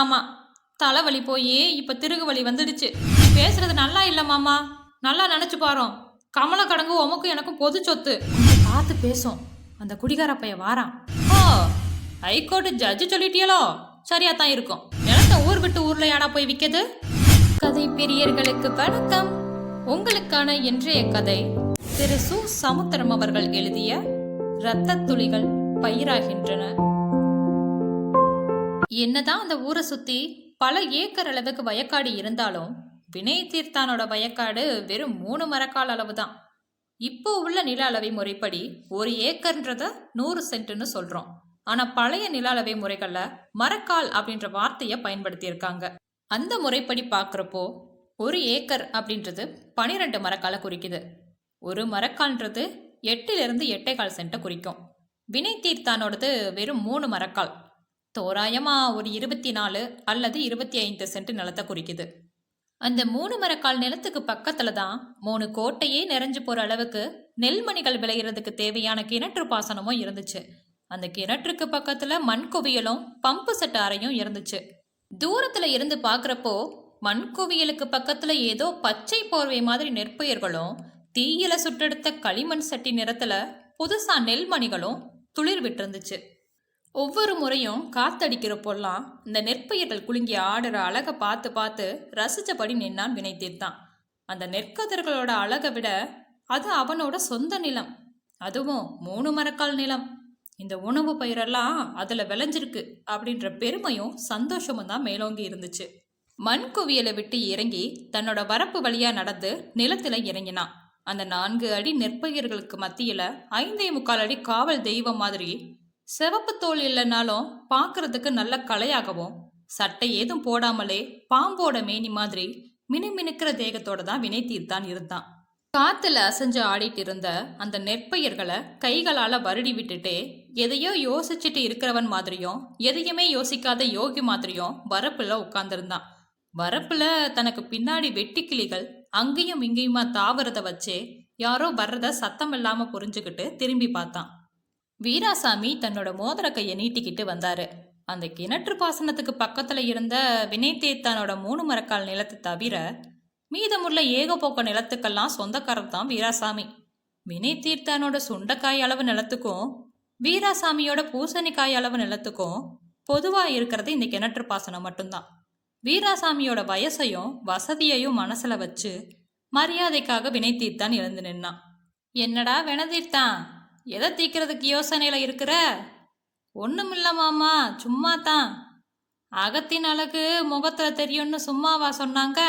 ஆமாம் தலைவலி போய் இப்போ திருகு வலி வந்துடுச்சு. பேசுறது நல்லா இல்லை மாமா. நல்லா நினச்சி பாரோம். கமலக்கடங்கு உமக்கும் எனக்கும் பொது சொத்து. பார்த்து பேசும். அந்த குடிகார பைய வாரான். ஓ ஹைகோர்ட்டு ஜட்ஜு சொல்லிட்டியலோ? சரியா தான் இருக்கும். நிலத்த ஊர் விட்டு ஊர்ல யானா போய் விற்கது கதை பெரியர்களுக்கு வணக்கம். உங்களுக்கான இன்றைய கதை. திரு சு. சமுத்திரம் அவர்கள் எழுதிய இரத்த துளிகள் பயிராகின்றன. என்னதான் அந்த ஊரை சுத்தி பல ஏக்கர் அளவுக்கு வயக்காடு இருந்தாலும் வினய தீர்த்தானோட வயக்காடு வெறும் மூணு மரக்கால் அளவு தான் இப்போ உள்ள நில அளவை முறைப்படி ஒரு ஏக்கர்ன்றத நூறு சென்ட்னு சொல்றோம். ஆனா பழைய நில அளவை முறைகள்ல மரக்கால் அப்படின்ற வார்த்தையை பயன்படுத்தியிருக்காங்க. அந்த முறைப்படி பார்க்குறப்போ ஒரு ஏக்கர் அப்படின்றது பனிரெண்டு மரக்காலை குறிக்குது. ஒரு மரக்கால்ன்றது எட்டிலிருந்து எட்டேகால் சென்ட்டை குறிக்கும். வினை தீர்த்தானோடது வெறும் மூணு மரக்கால். தோராயமா ஒரு இருபத்தி நாலு அல்லது இருபத்தி ஐந்து சென்ட் நிலத்தை குறிக்குது. அந்த மூணு மரக்கால் நிலத்துக்கு பக்கத்துல தான் மூணு கோட்டையே நிறைஞ்சு போற அளவுக்கு நெல்மணிகள் விளையிறதுக்கு தேவையான கிணற்று பாசனமும் இருந்துச்சு. அந்த கிணற்றுக்கு பக்கத்துல மண் குவியலும் பம்பு செட் அறையும் இருந்துச்சு. தூரத்துல இருந்து பாக்குறப்போ மண் குவியலுக்கு பக்கத்துல ஏதோ பச்சை போர்வை மாதிரி நெற்பயிர்களும் தீயில சுட்டெடுத்த களிமண் சட்டி நிறத்துல புதுசா நெல்மணிகளும் துளிர் விட்டிருந்துச்சு. ஒவ்வொரு முறையும் காத்தடிக்கிறப்போல்லாம் இந்த நெற்பயிர்கள் குலுங்கி ஆடுற அழகை பார்த்து பார்த்து ரசித்தபடி நின்னான் வினை தீர்த்தான் அந்த நெற்கதிர்களோட அழகை விட அது அவனோட சொந்த நிலம். அதுவும் மூணு மரக்கால் நிலம். இந்த உணவு பயிரெல்லாம் அதில் விளைஞ்சிருக்கு அப்படின்ற பெருமையும் சந்தோஷமும் தான் மேலோங்கி இருந்துச்சு. மண் குவியலை விட்டு இறங்கி தன்னோட வரப்பு வழியாக நடந்து நிலத்தில் இறங்கினான். அந்த நான்கு அடி நெற்பயிர்களுக்கு மத்தியில் ஐந்தே முக்கால் அடி காவல் தெய்வம் மாதிரி சிவப்பு தோல் இல்லைனாலும் பார்க்கறதுக்கு நல்ல கலையாகவும் சட்டை ஏதும் போடாமலே பாம்போட மேனி மாதிரி மினுமினுக்கிற தேகத்தோட தான் வினை தீர்த்தான் இருந்தான். காத்துல அசைஞ்சு ஆடிட்டு இருந்த அந்த நெற்பயிர்களை கைகளால வருடி விட்டுட்டே எதையோ யோசிச்சுட்டு இருக்கிறவன் மாதிரியும் எதையுமே யோசிக்காத யோகி மாதிரியும் வரப்புல உட்கார்ந்திருந்தான். வரப்புல தனக்கு பின்னாடி வெட்டிக்கிளிகள் அங்கேயும் இங்கேயுமா தாவறத வச்சே யாரோ வர்றத சத்தம் இல்லாம புரிஞ்சுக்கிட்டு திரும்பி பார்த்தான். வீராசாமி தன்னோட மோதிர கையை நீட்டிக்கிட்டு வந்தாரு. அந்த கிணற்று பாசனத்துக்கு பக்கத்துல இருந்த வினைத்தேத்தானோட மூணு மரக்கால் நிலத்தை தவிர மீதமுள்ள ஏகபோக்க நிலத்துக்கெல்லாம் சொந்தக்காரர் தான் வீராசாமி. வினய் தீர்த்தானோட சுண்டைக்காய் அளவு நிலத்துக்கும் வீராசாமியோட பூசணிக்காய் அளவு நிலத்துக்கும் பொதுவா இருக்கிறது இந்த கிணற்று பாசனம் மட்டும்தான். வீராசாமியோட வயசையும் வசதியையும் மனசுல வச்சு மரியாதைக்காக வினை தீர்த்தான் எழுந்து நின்னான். என்னடா வினதீர்த்தான் எதை தீக்கிறதுக்கு யோசனையில் இருக்கிற? ஒண்ணுமில்ல மாமா சும்மா தான் அகத்தின் அழகு முகத்தில் தெரியும்னு சும்மாவா சொன்னாங்க?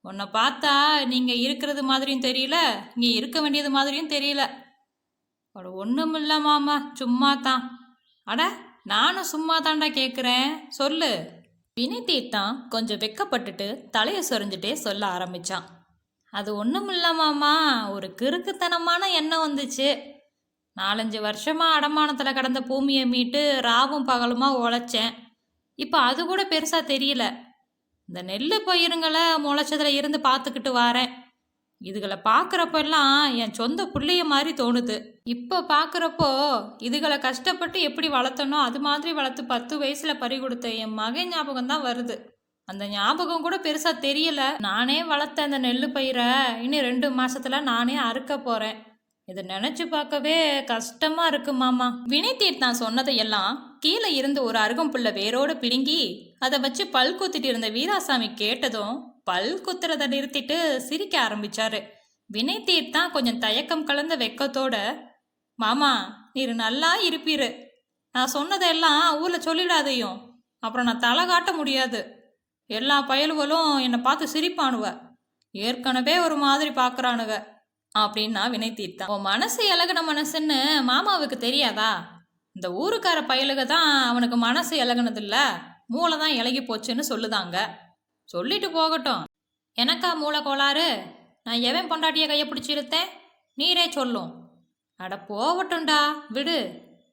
உன்னை பார்த்தா நீங்கள் இருக்கிறது மாதிரியும் தெரியல நீ இருக்க வேண்டியது மாதிரியும் தெரியல. ஒரு ஒன்றும் இல்லை மாமா சும்மா தான் அட நானும் சும்மா தாண்டா கேட்குறேன் சொல்லு. வினய் தீர்த்தான் கொஞ்சம் வெக்கப்பட்டுட்டு தலையை சொரிஞ்சுட்டே சொல்ல ஆரம்பிச்சான். அது ஒன்றும் மாமா ஒரு கிறுக்குத்தனமான எண்ணம் வந்துச்சு. நாலஞ்சு வருஷமா அடமானத்தில் கடந்த பூமியை மீட்டு ராவும் பகலுமா உழைச்சேன். இப்போ அது கூட பெருசாக தெரியல. இந்த நெல் பயிருங்களை முளைச்சதுல இருந்து பார்த்துக்கிட்டு வாரேன். இதுகளை பார்க்குறப்பெல்லாம் என் சொந்த பிள்ளைய மாதிரி தோணுது. இப்போ பார்க்குறப்போ இதுகளை கஷ்டப்பட்டு எப்படி வளர்த்தனோ அது மாதிரி வளர்த்து பத்து வயசில் பறி கொடுத்த என் மகன் ஞாபகம் தான் வருது. அந்த ஞாபகம் கூட பெருசாக தெரியல. நானே வளர்த்த அந்த நெல் பயிரை இன்னும் ரெண்டு மாசத்துல நானே அறுக்க போகிறேன் இதை நினச்சி பார்க்கவே கஷ்டமாக இருக்கு மாமா. வினை தீர்த்தான் சொன்னதையெல்லாம் கீழே இருந்து ஒரு அருகம்புள்ள வேரோடு பிடுங்கி அதை வச்சு பல் குத்திட்டு இருந்த வீராசாமி கேட்டதும் பல் குத்துறதை நிறுத்திட்டு சிரிக்க ஆரம்பிச்சாரு. வினை தீர்த்தான் கொஞ்சம் தயக்கம் கலந்த வெக்கத்தோட மாமா நீர் நல்லா இருப்பீரு. நான் சொன்னதெல்லாம் ஊர்ல சொல்லிடாதையும். அப்புறம் நான் தலை காட்ட முடியாது. எல்லா பயல்களும் என்னை பார்த்து சிரிப்பானுவ. ஏற்கனவே ஒரு மாதிரி பார்க்கறானுவ. அப்படின்னா வினை தீர்த்தான். உன் மனசு இலகுன மனசுன்னு மாமாவுக்கு தெரியாதா? இந்த ஊருக்கார பயலுக தான் அவனுக்கு மனசு இலகுனதில்ல மூளை தான் இலகி போச்சுன்னு சொல்லுதாங்க. சொல்லிட்டு போகட்டும். எனக்கா மூளை கோளாறு? நான் எவன் பொண்டாட்டிய கையை பிடிச்சிருத்தேன் நீரே சொல்லும். அட போகட்டும்டா விடு.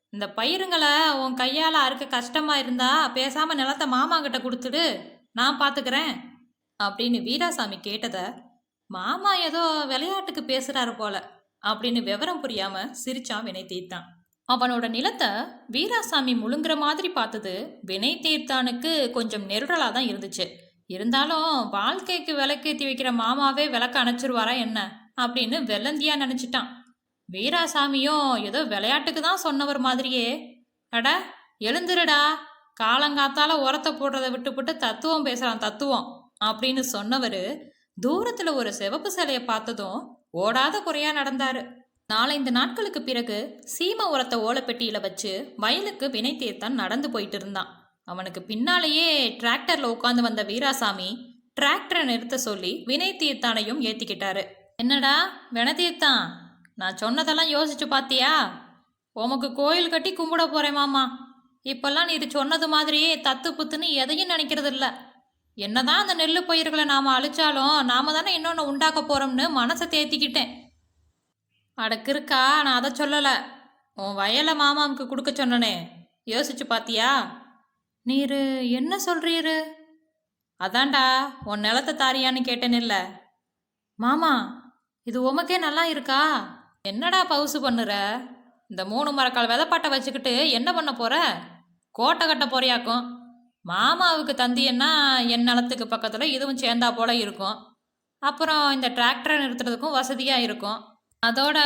இந்த பயிருங்களை உன் கையால் அறுக்க கஷ்டமா இருந்தா பேசாம நிலத்தை மாமா கிட்ட கொடுத்துடு. நான் பார்த்துக்கிறேன் அப்படின்னு வீராசாமி கேட்டதை மாமா ஏதோ விளையாட்டுக்கு பேசுறாரு போல அப்படின்னு விவரம் புரியாம சிரிச்சான் வினை தீர்த்தான். அவனோட நிலத்தை வீராசாமி முழுங்குற மாதிரி பார்த்தது வினை தீர்த்தானுக்கு கொஞ்சம் நெருடலாக தான் இருந்துச்சு. இருந்தாலும் வாழ்க்கைக்கு விளக்கேற்றி வைக்கிற மாமாவே விளக்க அணைச்சிருவாரா என்ன அப்படின்னு வெள்ளந்தியா நினச்சிட்டான். வீராசாமியும் ஏதோ விளையாட்டுக்கு தான் சொன்னவர் மாதிரியே. அட எழுந்துருடா. காலங்காத்தால உரத்தை போடுறத விட்டுப்புட்டு தத்துவம் பேசுறான் தத்துவம் அப்படின்னு சொன்னவர் தூரத்துல ஒரு சிவப்பு சிலையை பார்த்ததும் ஓடாத குறையா நடந்தாரு. நாலைந்து நாட்களுக்கு பிறகு சீம உரத்தை ஓலைப்பெட்டியில வச்சு வயலுக்கு வினை தீர்த்தான் நடந்து போயிட்டு இருந்தான். அவனுக்கு பின்னாலேயே டிராக்டர்ல உட்காந்து வந்த வீராசாமி டிராக்டரை நிறுத்த சொல்லி வினை தீர்த்தானையும் ஏத்திக்கிட்டாரு. என்னடா வினை தீர்த்தான்? நான் சொன்னதெல்லாம் யோசிச்சு பாத்தியா? உமக்கு கோயில் கட்டி கும்பிட போறேன் மாமா. இப்பெல்லாம் நீ இது சொன்னது மாதிரியே தத்து புத்துன்னு எதையும் நினைக்கிறது இல்லை என்னதான் அந்த நெல் பயிர்களை நாம அழிச்சாலும் நாம தானே இன்னொன்று உண்டாக்க போறோம்னு மனசை தேத்திக்கிட்டேன். அடக்கு இருக்கா நான் அதை சொல்லலை. உன் வயலை மாமாவுக்கு கொடுக்க சொன்னனே. யோசிச்சு பாத்தியா? நீரு என்ன சொல்றீரு? அதான்டா உன் நிலத்தை தாரியான்னு கேட்டேனில்ல மாமா இது உமக்கே நல்லா இருக்கா? என்னடா பவுசு பண்ணுற? இந்த மூணு மரக்கால் விதப்பாட்டை வச்சுக்கிட்டு என்ன பண்ண போற? கோட்டை கட்ட போறியாக்கும். மாமாவுக்கு தந்தியன்னா என் நிலத்துக்கு பக்கத்தில் இதுவும் சேர்ந்தா போல இருக்கும். அப்புறம் இந்த டிராக்டரை நிறுத்துறதுக்கும் வசதியாக இருக்கும். அதோட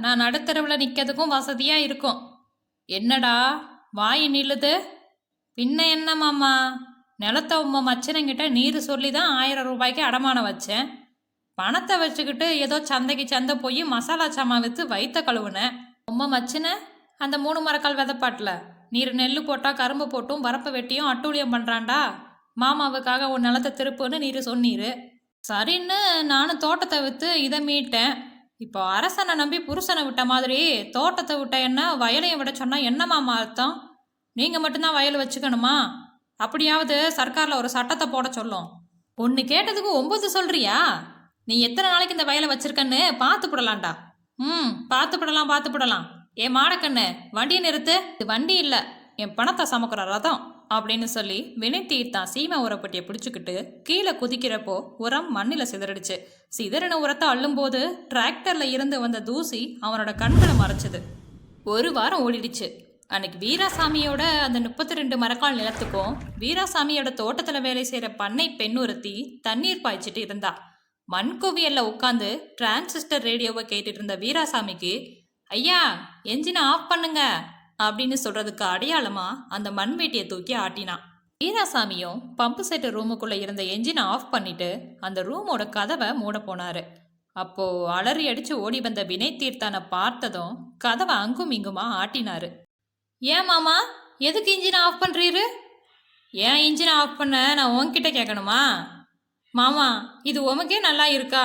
நான் நடுத்தருவில் நிற்கிறதுக்கும் வசதியாக இருக்கும். என்னடா வாய் நில்லுது? பின்ன என்ன மாமா? நிலத்தை உம்ம மச்சனங்கிட்ட நீர் சொல்லி தான் ஆயிரம் ரூபாய்க்கு அடமானம் வச்சேன். பணத்தை வச்சுக்கிட்டு ஏதோ சந்தைக்கு சந்தை போய் மசாலா சாமான் விற்று வைத்த கழுவுனேன். உம்ம மச்சின? அந்த மூணு மரக்கால் விதப்பாட்டில். நீர் நெல் போட்டால் கரும்பு போட்டும் வரப்பை வெட்டியும் அட்டூழியம் பண்ணுறான்டா மாமாவுக்காக உன் நிலத்தை திருப்புன்னு நீர் சொன்னீரு. சரின்னு நானும் தோட்டத்தை விற்று இதை மீட்டேன். இப்போ அரசனை நம்பி புருஷனை விட்ட மாதிரி தோட்டத்தை விட்ட என்ன வயலையும் விட சொன்னால் என்னம்மா அர்த்தம்? நீங்கள் மட்டும்தான் வயல் வச்சுக்கணுமா? அப்படியாவது சர்க்காரில் ஒரு சட்டத்தை போட சொல்லும். ஒன்று கேட்டதுக்கு ஒம்பது சொல்றியா? நீ எத்தனை நாளைக்கு இந்த வயலை வச்சிருக்கன்னு பார்த்து விடலாம்டா ம் பார்த்து போடலாம் பார்த்து விடலாம் ஏ மாடக்கண்ணு வண்டியை நிறுத்து. இது வண்டி இல்லை. என் பணத்தை சமக்கிற ரதம் அப்படின்னு சொல்லி வினை தீர்த்தான் சீமை உரப்பட்டியை பிடிச்சிக்கிட்டு கீழே குதிக்கிறப்போ உரம் மண்ணில் சிதறடிச்சு. சிதறின உரத்தை அள்ளும்போது டிராக்டரில் இருந்து வந்த தூசி அவனோட கண்களை மறைச்சது. ஒரு வாரம் ஓடிடுச்சு. அன்னைக்கு வீராசாமியோட அந்த முப்பத்தி ரெண்டு மரக்கால் நிலத்துக்கும் வீராசாமியோட தோட்டத்தில் வேலை செய்கிற பண்ணை பெண் ஒருத்தி தண்ணீர் பாய்ச்சிட்டு இருந்தா. மண்குவியல்ல உட்காந்து டிரான்சிஸ்டர் ரேடியோவை கேட்டுட்டு இருந்த வீராசாமிக்கு ஐயா என்ஜினை ஆஃப் பண்ணுங்க அப்படின்னு சொல்றதுக்கு அடையாளமா அந்த மண்வெட்டியை தூக்கி ஆட்டினான் வீராசாமியும் பம்பு செட்டு ரூமுக்குள்ள இருந்த என்ஜினை ஆஃப் பண்ணிட்டு அந்த ரூமோட கதவை மூட போனாரு. அப்போ அலறி அடிச்சு ஓடி வந்த வினை தீர்த்தானை பார்த்ததும் கதவை அங்கும் இங்குமா ஆட்டினாரு. ஏன் மாமா எதுக்கு இன்ஜினை ஆஃப் பண்ணுறீரு ஏன் இன்ஜினை ஆஃப் பண்ண? நான் உன்கிட்ட கேட்கணுமா? மாமா இது உமக்கே நல்லா இருக்கா?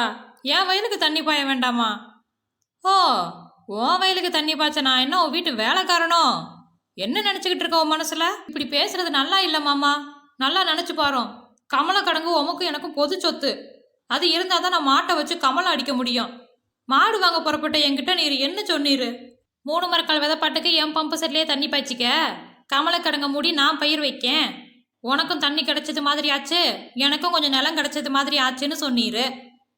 என் வயலுக்கு தண்ணி பாய வேண்டாமா? ஓ உன் வயலுக்கு தண்ணி பாய்ச்ச நான் என்ன உன் வீட்டு வேலைக்காரனோ? என்ன நினச்சிக்கிட்டு இருக்க உன் மனசில்? இப்படி பேசுறது நல்லா இல்லை மாமா. நல்லா நினச்சி பாரோம் கமல கடங்கு உமக்கும் எனக்கும் பொது சொத்து. அது இருந்தால் தான் நான் மாட்டை வச்சு கமலம் அடிக்க முடியும். மாடு வாங்க புறப்பட்ட என்கிட்ட நீர் என்ன சொன்னீரு? மூணு மரக்கால் விதப்பாட்டுக்கு என் பம்பு செட்லேயே தண்ணி பாய்ச்சிக்க? கமலக்கடங்க மூடி நான் பயிர் வைக்கேன். உனக்கும் தண்ணி கிடைச்சது மாதிரி ஆச்சு. எனக்கும் கொஞ்சம் நிலம் கிடைச்சது மாதிரி ஆச்சுன்னு சொன்னீரு.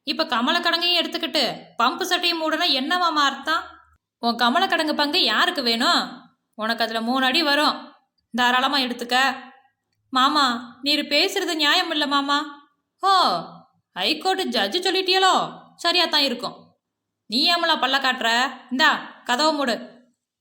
இப்போ கமலக்கடங்கையும் எடுத்துக்கிட்டு பம்பு சட்டையும் மூடனா என்னவாமா அர்த்தம்? உன் கமலக்கடங்கு பங்கு யாருக்கு வேணும்? உனக்கு அதில் மூணு அடி வரும். தாராளமாக எடுத்துக்க. மாமா நீர் பேசுறது நியாயம் இல்லை மாமா. ஓ ஹைகோர்ட்டு ஜட்ஜு சொல்லிட்டியலோ. சரியா தான் இருக்கும். நீ ஏமலா பல்ல காட்டுற? இந்தா கதவை மூடு.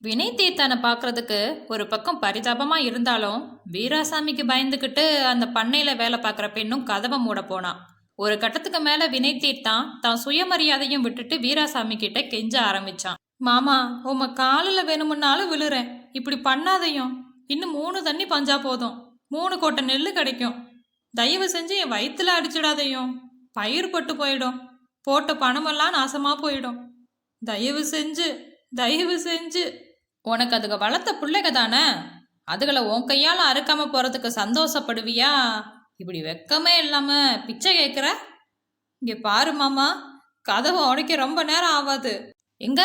வினை தீர்த்தனை பார்க்கறதுக்கு ஒரு பக்கம் பரிதாபமாக இருந்தாலும் வீராசாமிக்கு பயந்துக்கிட்டு அந்த பண்ணையில் வேலை பார்க்குற பெண்ணும் கதவை மூட போனான் ஒரு கட்டத்துக்கு மேலே வினை தீர்த்தான் தான் சுயமரியாதையும் விட்டுட்டு வீராசாமி கிட்ட கெஞ்ச ஆரம்பிச்சான். மாமா உம காலில் வேணுமுன்னாலும் விழுறேன். இப்படி பண்ணாதையும். இன்னும் மூணு தண்ணி பஞ்சா போதும். மூணு கோட்டை நெல் கிடைக்கும். தயவு செஞ்சு என் வயிற்றுல அடிச்சிடாதையும். பயிர் பட்டு போயிடும். போட்ட பணமெல்லாம் நாசமா போயிடும். தயவு செஞ்சு தயவு செஞ்சு. உனக்கு அதுக வளர்த்த பிள்ளைக தானே? அதுகளை உன் கையால் அறுக்காம போறதுக்கு சந்தோஷப்படுவியா? இப்படி வெக்கமே இல்லாம பிச்சை கேட்குற இங்கே பாரு மாமா கதவை உடைக்க ரொம்ப நேரம் ஆகாது. எங்க?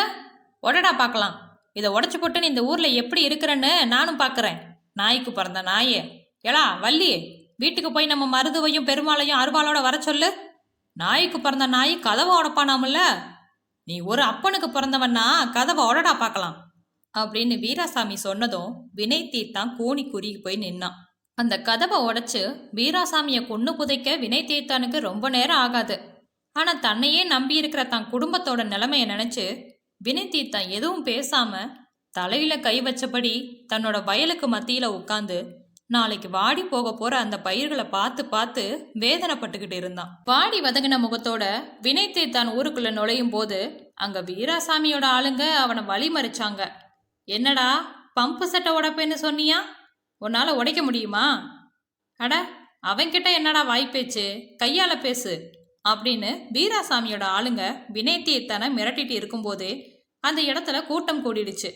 உடடா பார்க்கலாம். இதை உடச்சி போட்டு நீ இந்த ஊரில் எப்படி இருக்கிறன்னு நானும் பார்க்குறேன். நாய்க்கு பிறந்த நாயே. எலா வள்ளி வீட்டுக்கு போய் நம்ம மருதுவையும் பெருமாளையும் அருவாளோட வர சொல்லு. நாய்க்கு பிறந்த நாய் கதவை உடைப்பானாமல்ல? நீ ஒரு அப்பனுக்கு பிறந்தவன்னா கதவை உடடா பார்க்கலாம். அப்படின்னு வீராசாமி சொன்னதும் வினய் தீர்த்தான் கோணி குறுகி போய் நின்னான். அந்த கதவை உடைச்சு வீராசாமியை கொன்று புதைக்க வினய் தீர்த்தானுக்கு ரொம்ப நேரம் ஆகாது. ஆனால் தன்னையே நம்பி இருக்கிற தன் குடும்பத்தோட நிலைமையை நினைச்சு வினய் தீர்த்தான் எதுவும் பேசாம தலையில கை வச்சபடி தன்னோட வயலுக்கு மத்தியில உட்காந்து நாளைக்கு வாடி போக போற அந்த பயிர்களை பார்த்து பார்த்து வேதனைப்பட்டுக்கிட்டு இருந்தான். வாடி வதங்கின முகத்தோட வினய் தீர்த்தான் ஊருக்குள்ள நுழையும் போது அங்க வீராசாமியோட ஆளுங்க அவனை வழிமறிச்சாங்க. என்னடா பம்பு சட்டை உடைப்பேன்னு சொன்னியா? உன்னால உடைக்க முடியுமா? அட அவன்கிட்ட என்னடா வாய்ப்பேச்சு? கையால பேசு அப்படின்னு வீராசாமியோட ஆளுங்க வினய் தீர்த்தனை மிரட்டிட்டு இருக்கும்போதே அந்த இடத்துல கூட்டம் கூடிடுச்சு.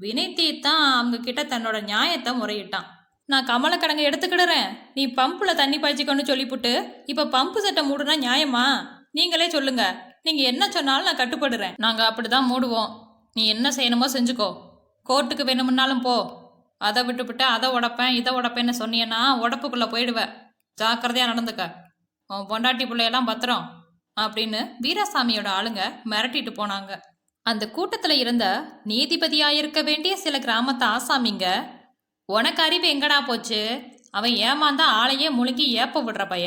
வினைத்தி தான் அவங்க கிட்ட தன்னோட நியாயத்தை முறையிட்டான். நான் கமலக்கடங்க எடுத்துக்கிடுறேன். நீ பம்புல தண்ணி பாய்ச்சிக்கணும்னு சொல்லிப்புட்டு இப்ப பம்பு சட்டை மூடுனா நியாயமா? நீங்களே சொல்லுங்க. நீங்க என்ன சொன்னாலும் நான் கட்டுப்படுறேன். நாங்க அப்படிதான் மூடுவோம். நீ என்ன செய்யணுமோ செஞ்சுக்கோ. கோர்ட்டுக்கு வேணுமுன்னாலும் போ. அதை விட்டுவிட்டு அதை உடைப்பேன் இதை உடைப்பேன்னு சொன்னீங்கன்னா உடப்புக்குள்ள போயிடுவ. ஜாக்கிரதையா நடந்துக்க. உன் பொண்டாட்டி பிள்ளையெல்லாம் பத்திரம். அப்படின்னு வீராசாமியோட ஆளுங்க மிரட்டிட்டு போனாங்க. அந்த கூட்டத்துல இருந்த நீதிபதியாயிருக்க வேண்டிய சில கிராமத்து ஆசாமிங்க உனக்கு அறிவு எங்கடா போச்சு? அவன் ஏமாந்தா ஆளையே முழுங்கி ஏப்ப விடுற பைய.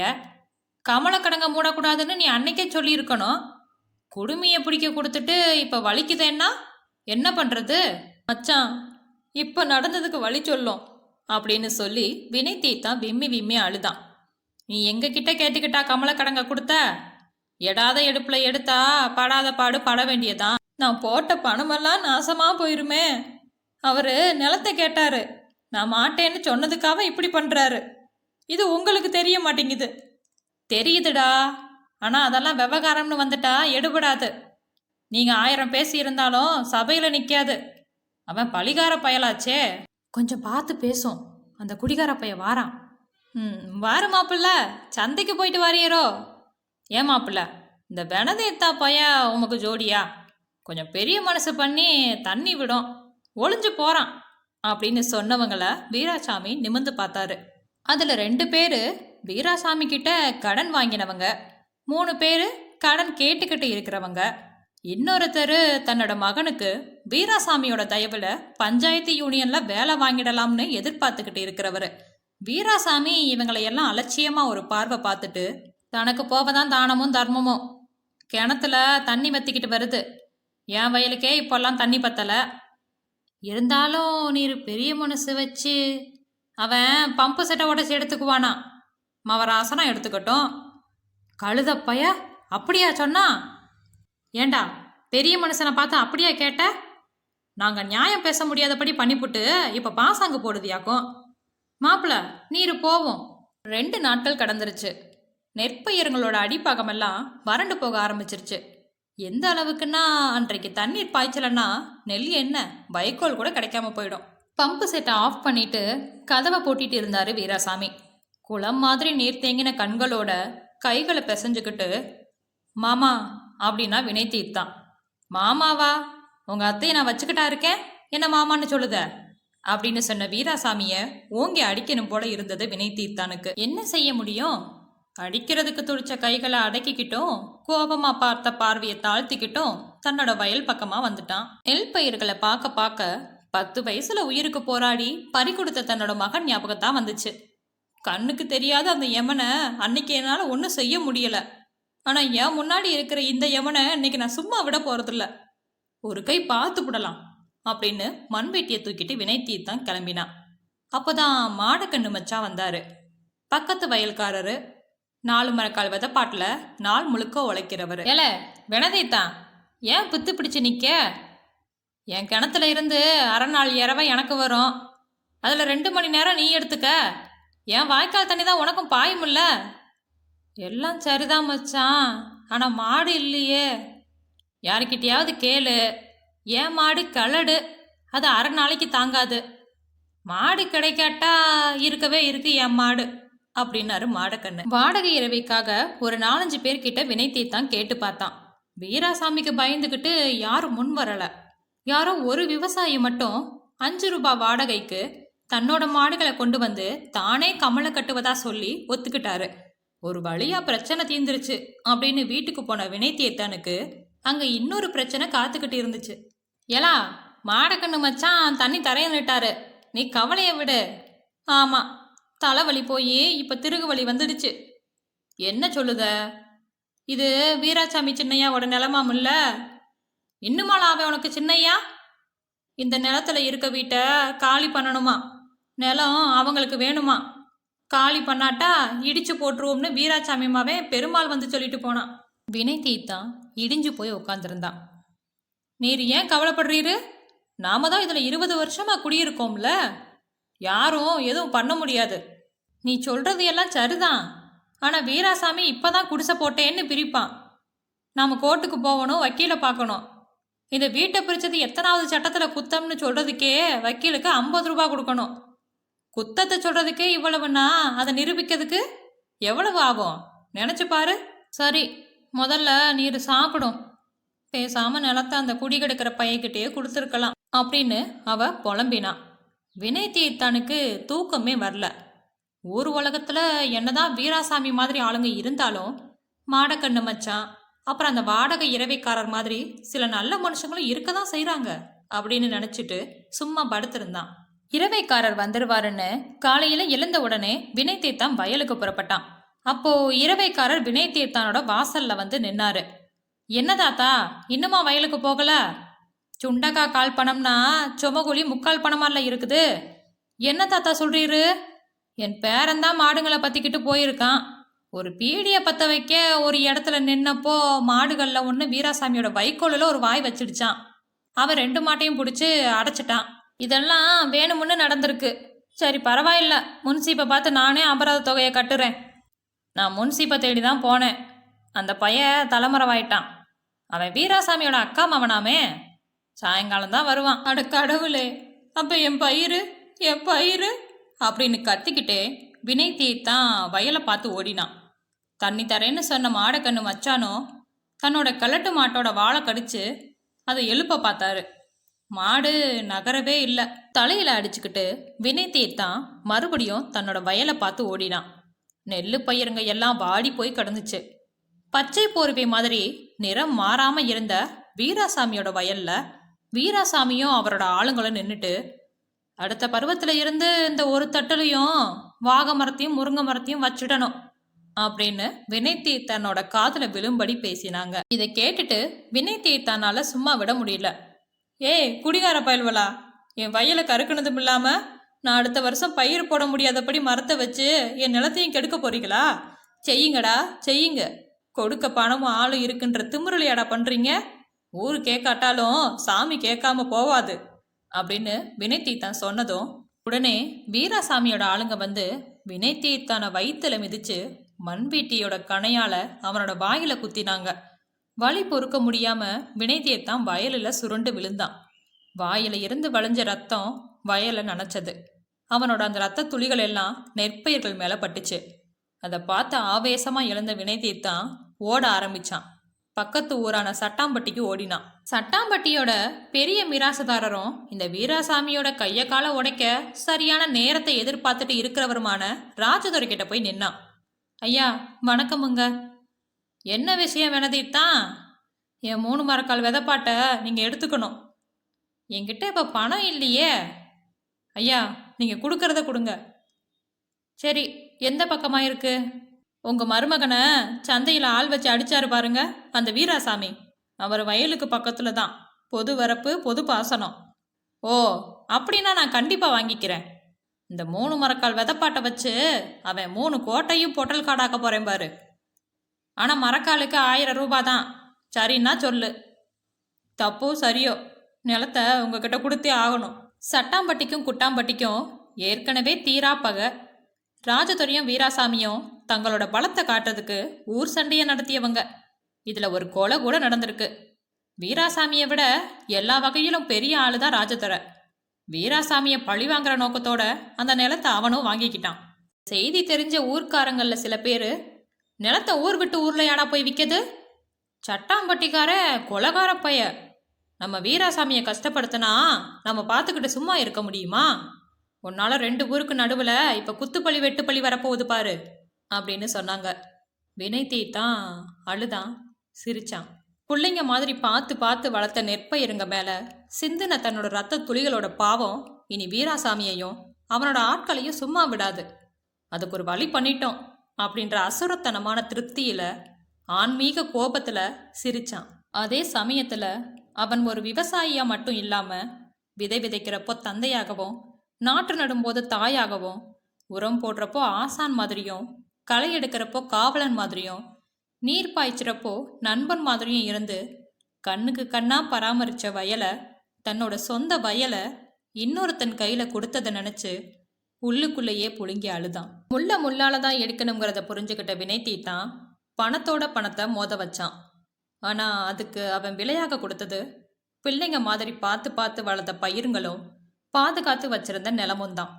கமலக்கடங்க மூடக்கூடாதுன்னு நீ அன்னைக்கே சொல்லியிருக்கணும். குடுமியை பிடிக்க கொடுத்துட்டு இப்ப வலிக்குதேன்னா என்ன? பண்றது? மச்சான் இப்ப நடந்ததுக்கு வழி சொல்லும் அப்படின்னு சொல்லி வினய் தீர்த்தான் விம்மி விம்மி அழுதான். நீ எங்க கிட்ட கேட்டுக்கிட்டா கமலக்கடங்க கொடுத்த? எடாத எடுப்புல எடுத்தா படாத பாடு பட வேண்டியதான். நான் போட்ட பணமெல்லாம் நாசமாக போயிருமே. அவரு நிலத்தை கேட்டாரு. நான் மாட்டேன்னு சொன்னதுக்காக இப்படி பண்ணுறாரு இது உங்களுக்கு தெரிய மாட்டேங்குது. தெரியுதுடா. ஆனால் அதெல்லாம் விவகாரம்னு வந்துட்டா எடுபடாது. நீங்கள் ஆயிரம் பேசியிருந்தாலும் சபையில் நிற்காது அவன் பலிகார பயலாச்சே. கொஞ்சம் பார்த்து பேசும். அந்த குடிகார பைய வாரான். ம் வாரு மாப்பிள்ள. சந்தைக்கு போயிட்டு வாரியரோ. ஏன் மாப்பிள்ள? இந்த வெனதேத்தா பையன் உமக்கு ஜோடியா? கொஞ்சம் பெரிய மனசு பண்ணி தண்ணி விடும். ஒளிஞ்சு போகிறான் அப்படின்னு சொன்னவங்கள வீராசாமி நிமிந்து பார்த்தாரு. அதில் ரெண்டு பேர் வீராசாமி கிட்ட கடன் வாங்கினவங்க. மூணு பேர் கடன் கேட்டுக்கிட்டு இருக்கிறவங்க. இன்னொருத்தர் தன்னோட மகனுக்கு வீராசாமியோட தயவில் பஞ்சாயத்து யூனியனில் வேலை வாங்கிடலாம்னு எதிர்பார்த்துக்கிட்டு இருக்கிறவர். வீராசாமி இவங்களை எல்லாம் ஒரு பார்வை பார்த்துட்டு தனக்கு போவதான் தானமும் தர்மமும். கிணத்துல தண்ணி வத்திக்கிட்டு வருது. என் வயலுக்கே இப்போல்லாம் தண்ணி பத்தலை. இருந்தாலும் நீர் பெரிய மனசு வச்சு அவன் பம்பு செட்டை உடச்சி எடுத்துக்குவானா? மவராசனம் எடுத்துக்கட்டும். கழுதப்பைய அப்படியா சொன்னா? ஏண்டா பெரிய மனுஷனை பார்த்து அப்படியா கேட்ட? நாங்கள் நியாயம் பேச முடியாதபடி பண்ணிப்புட்டு இப்போ பாசாங்கு போடுதியாக்கும். மாப்பிள நீர் போவோம். ரெண்டு நாட்கள் கடந்துருச்சு. நெற்பயிர்களோட அடிப்பாகமெல்லாம் வறண்டு போக ஆரம்பிச்சிருச்சு. எந்த அளவுக்குன்னா அன்றைக்கு தண்ணீர் பாய்ச்சலன்னா நெல் என்ன வைக்கோல் கூட கிடைக்காம போயிடும். பம்பு செட்டை ஆஃப் பண்ணிட்டு கதவை பூட்டிட்டு இருந்தாரு வீராசாமி. குளம் மாதிரி நீர் தேங்கின கண்களோட கைகளை பிசைஞ்சுக்கிட்டு மாமா அப்படின்னா வினை தீர்த்தான் மாமாவா? உங்க அத்தையை நான் வச்சுக்கிட்டா இருக்கேன்? என்ன மாமான்னு சொல்லுத? அப்படின்னு சொன்ன வீராசாமிய ஓங்கி அடிக்கணும் போல இருந்தது வினை தீர்த்தானுக்கு என்ன செய்ய முடியும்? அடிக்கிறதுக்கு துடிச்ச கைகளை அடக்கிக்கிட்டும் கோபமா பார்த்த பார்வையை தாழ்த்திக்கிட்டும் தன்னோட வயல் பக்கமா வந்துட்டான். நெல் பயிர்களை பார்க்க பார்க்க பத்து வயசுல உயிருக்கு போராடி பறி கொடுத்த தன்னோட மகன் ஞாபகத்தான் வந்துச்சு. கண்ணுக்கு தெரியாத அந்த யமனை அன்னைக்கு என்னால ஒன்றும் செய்ய முடியல. ஆனா என் முன்னாடி இருக்கிற இந்த யமனை இன்னைக்கு நான் சும்மா விட போறதில்ல. ஒரு கை பார்த்து விடலாம் அப்படின்னு மண்வெட்டியை தூக்கிட்டு வினை தீர்த்தான் கிளம்பினான். அப்போதான் மாடக்கண்ணு மச்சான் வந்தாரு. பக்கத்து வயல்காரரு நாலு மரக்கால் விதப்பாட்டில் நாள் முழுக்க உழைக்கிறவர். ஏல வினதைத்தான் ஏன் பித்து பிடிச்சு நிற்க என் கிணத்துல இருந்து அரை நாள் இரவை எனக்கு வரும். அதில் ரெண்டு மணி நேரம் நீ எடுத்துக்க. என் வாய்க்கால் தண்ணி தான் உனக்கும் பாயுமில்ல. எல்லாம் சரிதான் மச்சான். ஆனால் மாடு இல்லையே. யாருக்கிட்டையாவது கேளு. ஏன் மாடு கலடு. அது அரை நாளைக்கு தாங்காது. மாடு கிடைக்காட்டா இருக்கவே இருக்கு என் மாடு. அப்படின்னாரு மாடக்கண்ணு வாடகை இரவைக்காக ஒரு நாலஞ்சு பேர்கிட்ட வினை தான் கேட்டு பார்த்தான். வீராசாமிக்கு பயந்துகிட்டு யாரும் முன் வரல. யாரோ ஒரு விவசாயி மட்டும் அஞ்சு ரூபாய் வாடகைக்கு தன்னோட மாடுகளை கொண்டு வந்து தானே கமலை கட்டுவதா சொல்லி ஒத்துக்கிட்டாரு. ஒரு வழியா பிரச்சனை தீர்ந்துருச்சு அப்படின்னு வீட்டுக்கு போன வினை தீர்த்தனுக்கு அங்க இன்னொரு பிரச்சனை காத்துக்கிட்டு இருந்துச்சு. ஏலா மாடக்கண்ணு மச்சான் தண்ணி தரையன்னுட்டாரு நீ கவலையை விடு. ஆமா தலைவலி போய் இப்ப திருகு வலி வந்துடுச்சு. என்ன சொல்லுத? இது வீராசாமி சின்னையாவோட நிலமாமில்ல இல்லை அவன் உனக்கு சின்னையா? இந்த நிலத்துல இருக்க வீட்டை காலி பண்ணணுமா? நிலம் அவங்களுக்கு வேணுமா? காலி பண்ணாட்டா இடிச்சு போட்டுருவோம்னு வீராசாமிமாவே பெருமாள் வந்து சொல்லிட்டு போனான். வினை தீத்தான் இடிஞ்சு போய் உட்காந்துருந்தான் நீர் ஏன் கவலைப்படுறீரு? நாம தான் இதில் இருபது வருஷமா குடியிருக்கோம்ல. யாரும் எதுவும் பண்ண முடியாது. நீ சொல்றது எல்லாம் சரிதான். ஆனா வீராசாமி இப்பதான் குடிசை போட்டேன்னு பிரிப்பான். நாம கோர்ட்டுக்கு போகணும் வக்கீலை பார்க்கணும். இந்த வீட்டை பிரிச்சது எத்தனாவது சட்டத்துல குத்தம்னு சொல்றதுக்கே வக்கீலுக்கு ஐம்பது ரூபா கொடுக்கணும். குத்தத்தை சொல்றதுக்கே இவ்வளவுன்னா அதை நிரூபிக்கிறதுக்கு எவ்வளவு ஆகும்? நினைச்சு பாரு. சரி முதல்ல நீர் சாப்பிடும். பேசாம நிலத்தை அந்த குடி கிடக்கிற பையன்கிட்டயே கொடுத்துருக்கலாம் அப்படின்னு அவ புலம்பினான் வினய் தீர்த்தானுக்கு தூக்கமே வரல. ஊர் உலகத்துல என்னதான் வீராசாமி மாதிரி ஆளுங்க இருந்தாலும் மாடக்கண்ணு மச்சான் அப்புறம் அந்த வாடகை இரவைக்காரர் மாதிரி சில நல்ல மனுஷங்களும் இருக்க தான் செய்கிறாங்க அப்படின்னு நினச்சிட்டு சும்மா படுத்திருந்தான். இரவைக்காரர் வந்துருவாருன்னு காலையில எழுந்த உடனே வினய் தீர்த்தான் வயலுக்கு புறப்பட்டான். அப்போ இரவைக்காரர் வினய் தீர்த்தானோட வாசல்ல வந்து நின்னாரு. என்ன தாத்தா இன்னுமா வயலுக்கு போகல? சுண்டக்கா கால் பணம்னா சுமகுழி முக்கால் பணமால இருக்குது? என்ன தாத்தா சொல்றீரு? என் பேரன்தான் மாடுங்களை பத்திக்கிட்டு போயிருக்கான். ஒரு பீடியை பத்த வைக்க ஒரு இடத்துல நின்னப்போ மாடுகள்ல ஒன்று வீராசாமியோட வைக்கோலில் ஒரு வாய் வச்சிடுச்சான் அவன் ரெண்டு மாட்டையும் பிடிச்சி அடைச்சிட்டான். இதெல்லாம் வேணுமுன்னு நடந்திருக்கு. சரி பரவாயில்ல. முன்சீப்பை பார்த்து நானே அபராத தொகையை கட்டுறேன். நான் முன்சீப்பை தேடி தான் போனேன். அந்த பையன் தலைமறைவாயிட்டான். அவன் வீராசாமியோட அக்கா மவனாமே. சாயங்காலம் தான் வருவான். அட கடவுளே அப்ப என் பயிரு என் பயிரு அப்படின்னு கத்திக்கிட்டே வினை தீர்த்தான் வயலை பார்த்து ஓடினான். தண்ணி தரேன்னு சொன்ன மாடக்கண்ணு மச்சானோ தன்னோட கலட்டு மாட்டோட வாழை கடிச்சு அதை எழுப்ப பார்த்தாரு. மாடு நகரவே இல்லை. தலையில அடிச்சுக்கிட்டு வினை தீர்த்தான் மறுபடியும் தன்னோட வயலை பார்த்து ஓடினான். நெல்லு பயிருங்க எல்லாம் வாடி போய் கிடந்துச்சு. பச்சை போர்வை மாதிரி நிறம் மாறாம இருந்த வீராசாமியோட வயல்ல வீராசாமியும் அவரோட ஆளுங்களும் நின்றுட்டு அடுத்த பருவத்தில் இருந்து இந்த ஒரு தட்டுலையும் வாகை மரத்தையும் முருங்கை மரத்தையும் வச்சிடணும் அப்படின்னு வினய் தன்னோட காதுல விழும்படி பேசினாங்க. இதை கேட்டுட்டு வினய் தீர்த்தனால சும்மா விட முடியல. ஏய் குடிகார பயல்வலா என் வயலை கருக்குனதும் இல்லாம நான் அடுத்த வருஷம் பயிர் போட முடியாதபடி மரத்தை வச்சு என் நிலத்தையும் கெடுக்க போறீங்களா? செய்யுங்கடா செய்யுங்க. கொடுக்க பணமும் ஆளும் இருக்குன்ற திமுறலையாடா பண்றீங்க. ஊரு கேட்காட்டாலும் சாமி கேட்காம போவாது அப்படின்னு வினய் தீர்த்தான் சொன்னதும் உடனே வீராசாமியோட ஆளுங்க வந்து வினய் தீர்த்தான வயிற்றுல மிதிச்சு மண்வீட்டியோட கணையால அவனோட வாயில குத்தினாங்க. வலி பொறுக்க முடியாம வினய் தீர்த்தான் வயலில் சுருண்டு விழுந்தான். வாயில இருந்து வளைஞ்ச ரத்தம் வயலை நனைச்சது அவனோட அந்த ரத்த துளிகள் எல்லாம் நெற்பயிர்கள் மேல பட்டுச்சு. அதை பார்த்து ஆவேசமா எழுந்த வினய் தீர்த்தான் ஓட ஆரம்பிச்சான். பக்கத்து ஊரான சட்டாம்பட்டிக்கு ஓடினான் சட்டாம்பட்டியோட பெரிய மிராசுதாரரும் இந்த வீராசாமியோட கைய கால உடைக்க சரியான நேரத்தை எதிர்பார்த்துட்டு இருக்கிறவருமான ராஜதுரை கிட்ட போய் நின்னான் ஐயா வணக்கமுங்க. என்ன விஷயம் வினதித்தான்? என் மூணு மரக்கால் விதப்பாட்டை நீங்க எடுத்துக்கணும். என்கிட்ட இப்ப பணம் இல்லையே. ஐயா நீங்க கொடுக்கறத கொடுங்க. சரி எந்த பக்கமா இருக்கு? உங்க மருமகனை சந்தையில் ஆள் வச்சு அடிச்சாரு பாருங்க அந்த வீராசாமி. அவர் வயலுக்கு பக்கத்துல தான். பொது வரப்பு பொது பாசனம். ஓ அப்படின்னா நான் கண்டிப்பா வாங்கிக்கிறேன். இந்த மூணு மரக்கால் விதப்பாட்டை வச்சு அவன் மூணு கோட்டையும் பொட்டல் காடாக்க போறேன் பாரு. ஆனா மரக்காலுக்கு ஆயிரம் ரூபா தான். சரின்னா சொல்லு. தப்போ சரியோ நிலத்தை உங்ககிட்ட கொடுத்தே ஆகணும். சட்டாம்பட்டிக்கும் குட்டாம்பட்டிக்கும் ஏற்கனவே தீரா பகை. ராஜதுரையும் வீராசாமியும் தங்களோட பலத்தை காட்டுறதுக்கு ஊர் சண்டையை நடத்தியவங்க. இதுல ஒரு கொலை கூட நடந்திருக்கு. வீராசாமியை விட எல்லா வகையிலும் பெரிய ஆளுதான் ராஜதுரை. வீராசாமியை பழி வாங்குற நோக்கத்தோட அந்த நிலத்தை அவனும் வாங்கிக்கிட்டான். செய்தி தெரிஞ்ச ஊர்க்காரங்கள்ல சில பேர் நிலத்தை ஊர் விட்டு ஊர்ல யாடா போய் விற்கது சட்டாம்பட்டிக்கார கொலகார பைய. நம்ம வீராசாமியை கஷ்டப்படுத்தினா நம்ம பார்த்துக்கிட்டு சும்மா இருக்க முடியுமா? உன்னால ரெண்டு ஊருக்கு நடுவில் இப்போ குத்துப்பழி வெட்டுப்பழி வரப்போகுது பாரு. அப்படின்னு சொன்னாங்க. வினய் தான் அழுதான் சிரிச்சான். பிள்ளைங்க மாதிரி பார்த்து பார்த்து வளர்த்த நெற்பயிருங்க மேல சிந்தின தன்னோட ரத்த துளிகளோட பாவம் இனி வீராசாமியையும் அவனோட ஆட்களையும் சும்மா விடாது. அதுக்கு ஒரு வழி பண்ணிட்டோம் அப்படின்ற அசுரத்தனமான திருப்தியில ஆன்மீக கோபத்துல சிரிச்சான். அதே சமயத்துல அவன் ஒரு விவசாயியா மட்டும் இல்லாம விதை விதைக்கிறப்போ தந்தையாகவும் நாற்று நடும்போது தாயாகவும் உரம் போடுறப்போ ஆசான் மாதிரியும் களை எடுக்கிறப்போ காவலன் மாதிரியும் நீர் பாய்ச்சிறப்போ நண்பன் மாதிரியும் இருந்து கண்ணுக்கு கண்ணா பராமரிச்ச வயலை தன்னோட சொந்த வயலை இன்னொருத்தன் கையில கொடுத்ததை நினைச்சு உள்ளுக்குள்ளேயே புழுங்கி அழுதான். முள்ள முள்ளால தான் எடுக்கணுங்கிறத புரிஞ்சுக்கிட்ட வினைத்தி தான் பணத்தோட பணத்தை மோத வச்சான். ஆனா அதுக்கு அவன் விலையாக கொடுத்தது பிள்ளைங்க மாதிரி பார்த்து பார்த்து வளர்த்த பயிருங்களும் பாதுகாத்து வச்சிருந்த நிலமும் தான்.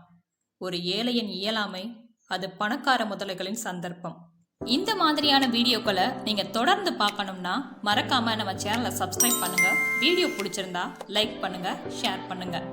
ஒரு ஏழையின் இயலாமை அது பணக்கார முதலைகளின் சந்தர்ப்பம். இந்த மாதிரியான வீடியோக்களை நீங்கள் தொடர்ந்து பார்க்கணும்னா மறக்காமல் நம்ம சேனலை சப்ஸ்கிரைப் பண்ணுங்கள் வீடியோ பிடிச்சிருந்தா லைக் பண்ணுங்கள் ஷேர் பண்ணுங்கள்